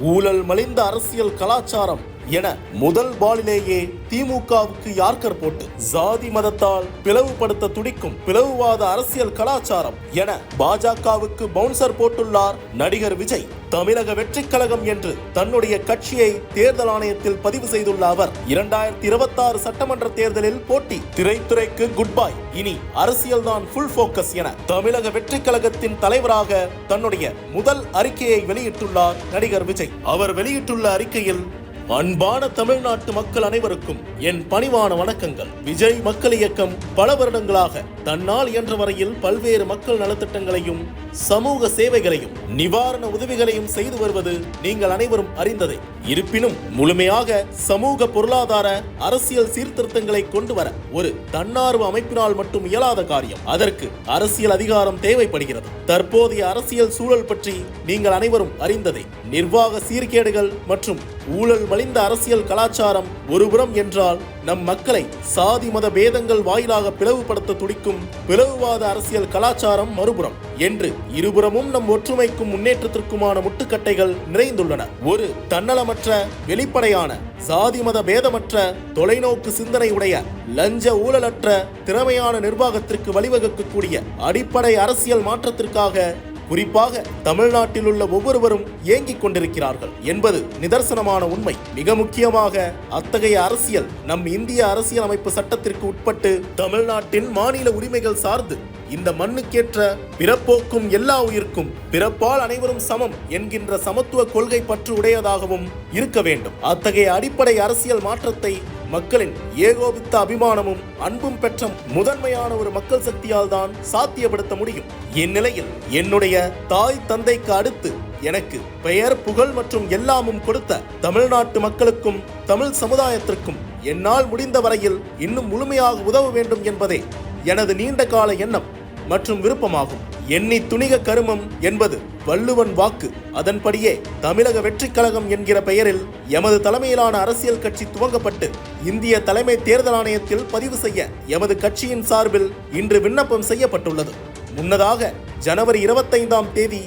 ஊழல் மலிந்த அரசியல் கலாச்சாரம். என முதல் பாலிலேயே திமுகவுக்கு யார்கர் போட்டு ஜாதி மதத்தால் பிளவுபடுத்த துடிக்கும் பிளவுவாத அரசியல் கலாச்சாரம் என பாஜகவுக்கு பவுன்சர் போட்டுள்ளார் நடிகர் விஜய். தமிழக வெற்றி கழகம் என்று தன்னுடைய கட்சியை தேர்தல் ஆணையத்தில் பதிவு செய்துள்ள அவர் இரண்டாயிரத்தி இருபத்தி ஆறு சட்டமன்ற தேர்தலில் போட்டி திரைத்துறைக்கு குட் பாய் இனி அரசியல்தான் ஃபுல் போக்கஸ் என தமிழக வெற்றி கழகத்தின் தலைவராக தன்னுடைய முதல் அறிக்கையை வெளியிட்டுள்ளார் நடிகர் விஜய். அவர் வெளியிட்டுள்ள அறிக்கையில் அன்பான தமிழ்நாட்டு மக்கள் அனைவருக்கும் என் பணிவான வணக்கங்கள். விஜய் மக்கள் இயக்கம் பல வருடங்களாக தன்னால் இயன்ற வரையில் பல்வேறு மக்கள் நலத்திட்டங்களையும் சமூக சேவைகளையும் நிவாரண உதவிகளையும் செய்து வருவது நீங்கள் அனைவரும் அறிந்ததே. இருப்பினும் முழுமையாக சமூக பொருளாதார அரசியல் சீர்திருத்தங்களை கொண்டு வர ஒரு தன்னார்வ அமைப்பினால் மட்டும் இயலாத காரியம். அதற்கு அரசியல் அதிகாரம் தேவைப்படுகிறது. தற்போதைய அரசியல் சூழல் பற்றி நீங்கள் அனைவரும் அறிந்ததே. நிர்வாக சீர்கேடுகள் மற்றும் ஊழல் மலிந்த அரசியல் கலாச்சாரம் ஒருபுறம் என்றால் நம் மக்களை சாதி மத பேதங்கள் வாயிலாக பிளவுபடுத்த துடிக்கும் பிளவுவாத அரசியல் கலாச்சாரம் மறுபுறம். என்று இருபுறமும் நம் ஒற்றுமைக்கும் முன்னேற்றத்திற்குமான முட்டுக்கட்டைகள் நிறைந்துள்ளன. ஒரு தன்னலமற்ற வெளிப்படையான சாதி மத பேதமற்ற தொலைநோக்கு சிந்தனை உடைய லஞ்ச ஊழலற்ற திறமையான நிர்வாகத்திற்கு வழிவகுக்கக்கூடிய அடிப்படை அரசியல் மாற்றத்திற்காக குறிப்பாக தமிழ்நாட்டில் உள்ள ஒவ்வொருவரும் ஏங்கிக் கொண்டிருக்கிறார்கள் என்பது நிதர்சனமான உண்மை. மிக முக்கியமாக அத்தகைய அரசியல் நம் இந்திய அரசியலமைப்பு சட்டத்திற்கு உட்பட்டு தமிழ்நாட்டின் மாநில உரிமைகள் சார்ந்து இந்த மண்ணுக்கேற்ற பிறப்போக்கும் எல்லா உயிர்க்கும் பிறப்பால் அனைவரும் சமம் என்கின்ற சமத்துவ கொள்கை பற்று உடையதாகவும் இருக்க வேண்டும். அத்தகைய அடிப்படை அரசியல் மாற்றத்தை மக்களின் ஏகோபித்த அபிமானமும் அன்பும் பெற்ற முதன்மையான ஒரு மக்கள் சக்தியால் தான் சாத்தியப்படுத்த முடியும். இந்நிலையில் என்னுடைய தாய் தந்தைக்கு அடுத்து எனக்கு பெயர் புகழ் மற்றும் எல்லாமும் கொடுத்த தமிழ்நாட்டு மக்களுக்கும் தமிழ் சமுதாயத்திற்கும் என்னால் முடிந்த வரையில் இன்னும் முழுமையாக உதவ வேண்டும் என்பதே எனது நீண்ட கால எண்ணம் மற்றும் விருப்பமாகும். எண்ணி துணிக கருமம் என்பது வள்ளுவன் வாக்கு. அதன்படியே தமிழக வெற்றிக் கழகம் என்கிற பெயரில் எமது தலைமையிலான அரசியல் கட்சி துவங்கப்பட்டு இந்திய தலைமை தேர்தல் ஆணையத்தில் பதிவு செய்ய எமது கட்சியின் சார்பில் இன்று விண்ணப்பம் செய்யப்பட்டுள்ளது. முன்னதாக ஜனவரி இருபத்தைந்தாம் தேதி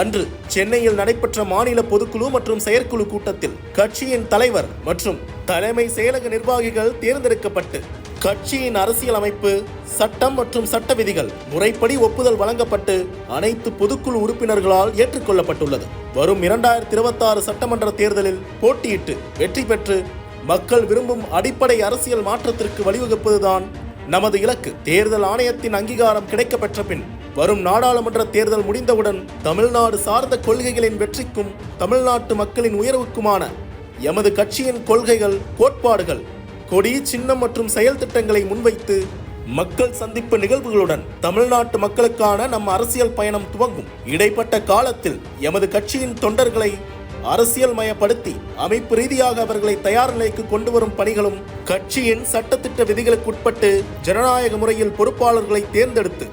அன்று சென்னையில் நடைபெற்ற மாநில பொதுக்குழு மற்றும் செயற்குழு கூட்டத்தில் கட்சியின் தலைவர் மற்றும் தலைமை செயலக நிர்வாகிகள் தேர்ந்தெடுக்கப்பட்டு கட்சியின் அரசியலமைப்பு சட்டம் மற்றும் சட்ட விதிகள் முறைப்படி ஒப்புதல் வழங்கப்பட்டு அனைத்து பொதுக்குழு உறுப்பினர்களால் ஏற்றுக்கொள்ளப்பட்டுள்ளது. வரும் இரண்டாயிரத்தி இருபத்தாறு சட்டமன்ற தேர்தலில் போட்டியிட்டு வெற்றி பெற்று மக்கள் விரும்பும் அடிப்படை அரசியல் மாற்றத்திற்கு வழிவகுப்பதுதான் நமது இலக்கு. தேர்தல் ஆணையத்தின் அங்கீகாரம் கிடைக்கப்பெற்ற பின் வரும் நாடாளுமன்ற தேர்தல் முடிந்தவுடன் தமிழ்நாடு சார்ந்த கொள்கைகளின் வெற்றிக்கும் தமிழ்நாட்டு மக்களின் உயர்வுக்குமான எமது கட்சியின் கொள்கைகள் கோட்பாடுகள் கொடி சின்னம் மற்றும் செயல் திட்டங்களை முன்வைத்து மக்கள் சந்திப்பு நிகழ்வுகளுடன் தமிழ்நாட்டு மக்களுக்கான நம் அரசியல் பயணம் துவங்கும். இடைப்பட்ட காலத்தில் எமது கட்சியின் தொண்டர்களை அரசியல் மயப்படுத்தி அமைப்பு ரீதியாக அவர்களை தயார் நிலைக்கு கொண்டு வரும் பணிகளும் கட்சியின் சட்டத்திட்ட விதிகளுக்குட்பட்டு ஜனநாயக முறையில் பொறுப்பாளர்களை தேர்ந்தெடுத்து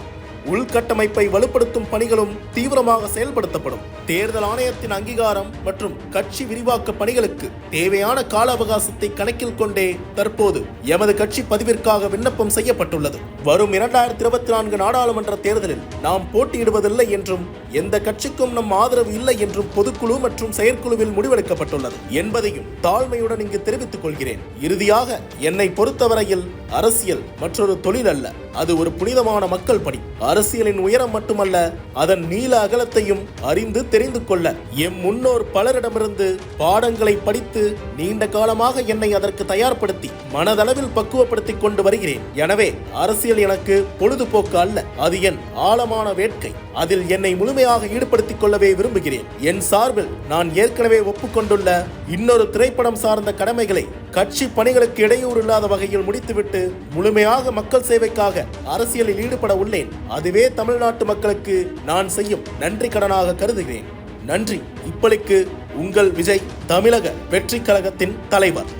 உள்கட்டமைப்பை வலுப்படுத்தும் பணிகளும் தீவிரமாக செயல்படுத்தப்படும். தேர்தல் ஆணையத்தின் அங்கீகாரம் மற்றும் கட்சி விரிவாக்க பணிகளுக்கு தேவையான கால அவகாசத்தை கணக்கில் கொண்டே தற்போது எமது கட்சி பதிவிற்காக விண்ணப்பம் செய்யப்பட்டுள்ளது. வரும் இரண்டாயிரத்தி இருபத்தி நான்கு நாடாளுமன்ற தேர்தலில் நாம் போட்டியிடுவதில்லை என்றும் எந்த கட்சிக்கும் நம் ஆதரவு இல்லை என்றும் பொதுக்குழு மற்றும் செயற்குழுவில் முடிவெடுக்கப்பட்டுள்ளது என்பதையும் தாழ்மையுடன் இங்கு தெரிவித்துக் கொள்கிறேன். இறுதியாக என்னை பொறுத்தவரையில் அரசியல் மற்றொரு தொழில் அல்ல. அது ஒரு புனிதமான மக்கள் பணி. அரசியலின் உயரம் மட்டுமல்ல அதன் நீள அகலத்தையும் அறிந்து தெரிந்து கொள்ள. எம் முன்னோர் பலரிடமிருந்து பாடங்களை படித்து நீண்ட காலமாக என்னை அதற்கு தயார்படுத்தி மனதளவில் பக்குவப்படுத்திக் கொண்டு வருகிறேன். எனவே அரசியல் எனக்கு பொழுதுபோக்கு அல்ல அது என் ஆழமான வேட்கை. அதில் என்னை முழுமையாக ஈடுபடுத்திக் கொள்ளவே விரும்புகிறேன். என் சார்பில் நான் ஏற்கனவே ஒப்புக்கொண்டுள்ள இன்னொரு திரைப்படம் சார்ந்த கடமைகளை கட்சி பணிகளுக்கு இடையூறு இல்லாத வகையில் முடித்துவிட்டு முழுமையாக மக்கள் சேவைக்காக அரசியலில் ஈடுபட உள்ளேன். அதுவே தமிழ்நாட்டு மக்களுக்கு நான் செய்யும் நன்றி கடனாக கருதுகிறேன். நன்றி. இப்பளிக்கு உங்கள் விஜய் தமிழக வெற்றி கழகத்தின் தலைவர்.